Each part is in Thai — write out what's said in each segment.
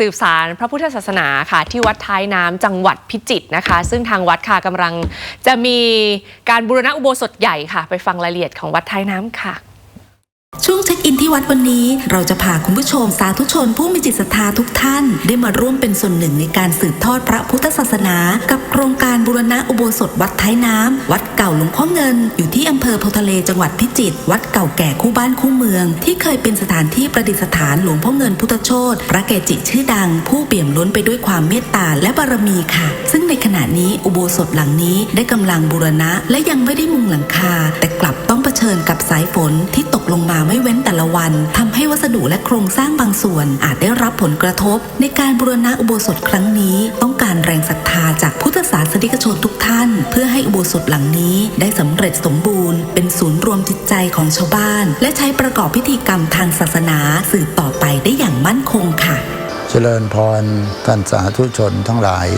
สืบสารพระพุทธศาสนาค่ะ ที่วัดท้ายน้ำจังหวัดพิจิตรนะคะ ซึ่งทางวัดค่ะกำลังจะมีการบูรณะอุโบสถใหญ่ค่ะ ไปฟังรายละเอียดของวัดท้ายน้ำค่ะ ช่วงเช็คอินที่วัดวันนี้ เราจะพาคุณผู้ชมสาธุชนผู้มีจิตศรัทธาทุกท่าน ได้มาร่วมเป็นส่วนหนึ่งในการสืบทอดพระพุทธศาสนา กับโครงการบูรณะอุโบสถวัดท้ายน้ำ วัดเก่าหลวงพ่อเงิน อยู่ที่อำเภอโพทะเลจังหวัดพิจิตรวัดเก่าแก่คู่บ้านคู่เมือง ที่เคยเป็นสถานที่ประดิษฐานหลวงพ่อเงินพุทธโชตพระเกจิชื่อดัง ผู้เปี่ยมล้นไปด้วยความเมตตาและบารมีค่ะ ซึ่งในขณะนี้อุโบสถหลังนี้ได้กำลังบูรณะและยังไม่ได้มุงหลังคา แต่กลับต้องเผชิญกับสายฝนที่ ลงมาไม่เว้นแต่ละวันทำให้วัสดุและโครงสร้างบางส่วนอาจได้รับผลกระทบ ในการบูรณะอุโบสถครั้งนี้ ต้องการแรงศรัทธาจากพุทธศาสนิกชนทุกท่าน เพื่อให้อุโบสถหลังนี้ ได้สำเร็จสมบูรณ์ เป็นศูนย์รวมจิตใจของชาวบ้าน และใช้ประกอบพิธีกรรมทางศาสนาสืบต่อไปได้อย่างมั่นคงค่ะ เจริญพรท่านสาธุชนทั้งหลาย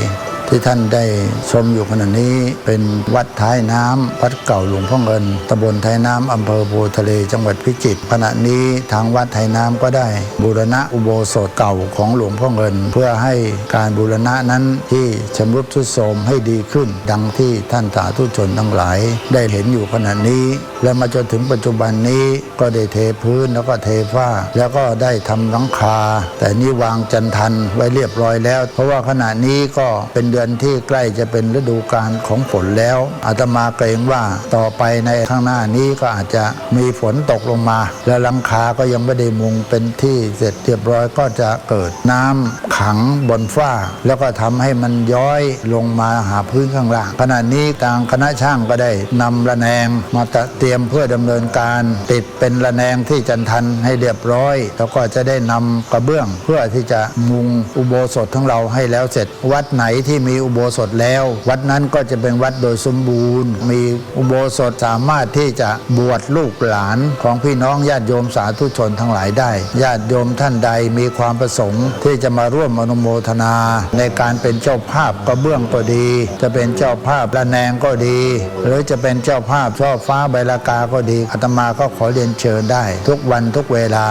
ที่ท่านได้ชมอยู่ขณะนี้เป็นวัดท้ายน้ำวัดเก่าหลวงพ่อเงินตำบลท้ายน้ำอำเภอโพทะเลจังหวัดพิจิตรขณะนี้ทางวัดท้ายน้ำก็ได้ บูรณะอุโบสถเก่าของหลวงพ่อเงิน เพื่อให้การบูรณะนั้นที่ชำรุดทรุดโทรมให้ดีขึ้น ดังที่ท่านสาธุชนทั้งหลาย ได้เห็นอยู่ขณะนี้ และมาจนถึงปัจจุบันนี้ก็ได้เทพื้นแล้วก็เทฝ้า แล้วก็ได้ทำหลังคา แต่นี่วางจันทันไว้เรียบร้อยแล้ว เพราะว่าขณะนี้ก็เป็นเดือนที่ใกล้จะเป็นฤดูกาลของฝนแล้ว อาตมาเกรงว่าต่อไปในข้างหน้านี้ก็อาจจะมีฝนตกลงมา และหลังคาก็ยังไม่ได้มุงเป็นที่เสร็จเรียบร้อยก็จะเกิดน้ำขังบนฝ้า แล้วก็ทำให้มันย้อยลงมาหาพื้นข้างล่างขณะนี้ทางคณะช่างก็ได้นำระแนงมาเตรียมเพื่อดำเนินการติดเป็นระแนงที่จันทันให้เรียบร้อย แล้วก็จะได้นำกระเบื้องเพื่อที่จะมุงอุโบสถของเราให้แล้วเสร็จ วัดไหนที่มีอุโบสถแล้ว วัดนั้นก็จะเป็นวัดโดยสมบูรณ์ มีอุโบสถสามารถที่จะบวชลูกหลานของพี่น้องญาติโยมสาธุชนทั้งหลายได้ ญาติโยมท่านใดมีความประสงค์ที่จะมาร่วมอนุโมทนา ในการเป็นเจ้าภาพกระเบื้องก็ดี จะเป็นเจ้าภาพระแนงก็ดี หรือจะเป็นเจ้าภาพช่อฟ้าใบละากาก็ดีอาตมาก็ขอเรียนเชิญได้ ทุกวันทุกเวลา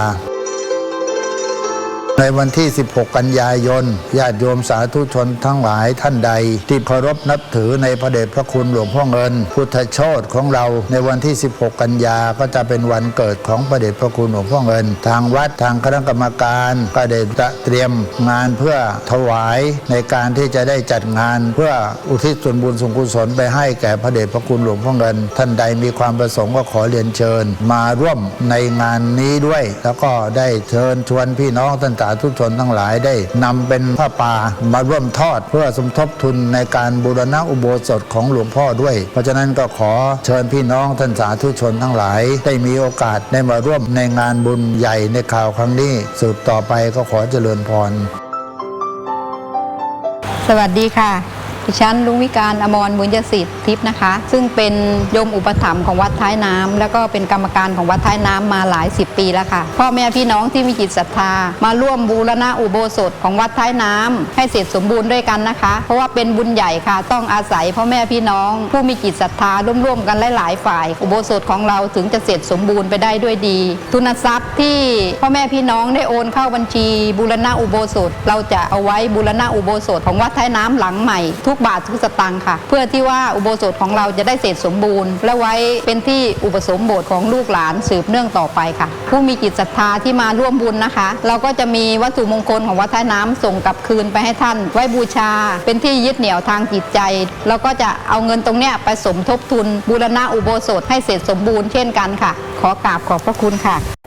ในวันที่ 16 กันยายนญาติโยมสาธุชนทั้งหลายท่านใด ที่เคารพนับถือในพระเดชพระคุณหลวงพ่อเงิน พุทธโชตของเราในวันที่ 16 กันยาก็จะเป็นวันเกิดของพระเดชพระคุณหลวงพ่อเงิน ทางวัดทางคณะกรรมการก็ได้เตรียมงานเพื่อถวายในการที่จะได้จัดงาน เพื่ออุทิศส่วนบุญส่วนกุศลไปให้แก่พระเดชพระคุณหลวงพ่อเงิน ท่านใดมีความประสงค์ก็ขอเรียนเชิญ มาร่วมในงานนี้ด้วย แล้วก็ได้เชิญชวนพี่น้องท่านสาธุชนทั้งหลายได้นำเป็นผ้าป่ามาร่วมทอด เพื่อสมทบทุนในการบูรณะอุโบสถของหลวงพ่อด้วย เพราะฉะนั้นก็ขอเชิญพี่น้องท่านสาธุชนทั้งหลาย ได้มีโอกาสได้มาร่วมในงานบุญใหญ่ในข่าวครั้งนี้สืบต่อไปก็ขอเจริญพร สวัสดีค่ะ ดิฉันลุงวิการอมรบุญยสิทธิ์ทิพย์นะคะ ซึ่งเป็นโยมอุปถัมภ์ของวัดท้ายน้ำแล้วก็เป็นกรรมการของวัดท้ายน้ำมาหลายสิบปีแล้วค่ะ พ่อแม่พี่น้องที่มีจิตศรัทธา มาร่วมบูรณะอุโบสถของวัดท้ายน้ำให้เสร็จสมบูรณ์ด้วยกันนะคะ เพราะว่าเป็นบุญใหญ่ค่ะ ต้องอาศัยพ่อแม่พี่น้อง ผู้มีจิตศรัทธาร่วมๆกันหลายๆฝ่าย อุโบสถของเราถึงจะเสร็จสมบูรณ์ไปได้ด้วยดี ทุนทรัพย์ที่พ่อแม่พี่น้องได้โอนเข้าบัญชีบูรณะอุโบสถ เราจะเอาไว้บูรณะอุโบสถของวัดท้ายน้ำหลังใหม่ทุกบาททุกสตางค์ค่ะ เพื่อที่ว่าอุโบสถของเราจะได้เสร็จสมบูรณ์ และไว้เป็นที่อุปสมบทของลูกหลานสืบเนื่องต่อไปค่ะ ผู้มีจิตศรัทธาที่มาร่วมบุญนะคะ เราก็จะมีวัตถุมงคลของวัดท้าน้ำส่งกลับคืนไปให้ท่าน ไว้บูชา เป็นที่ยึดเหนี่ยวทางจิตใจแล้วก็จะเอาเงินตรงเนี้ยไปสมทบทุนบูรณะอุโบสถให้เสร็จสมบูรณ์เช่นกันค่ะ ขอกราบขอบพระคุณค่ะ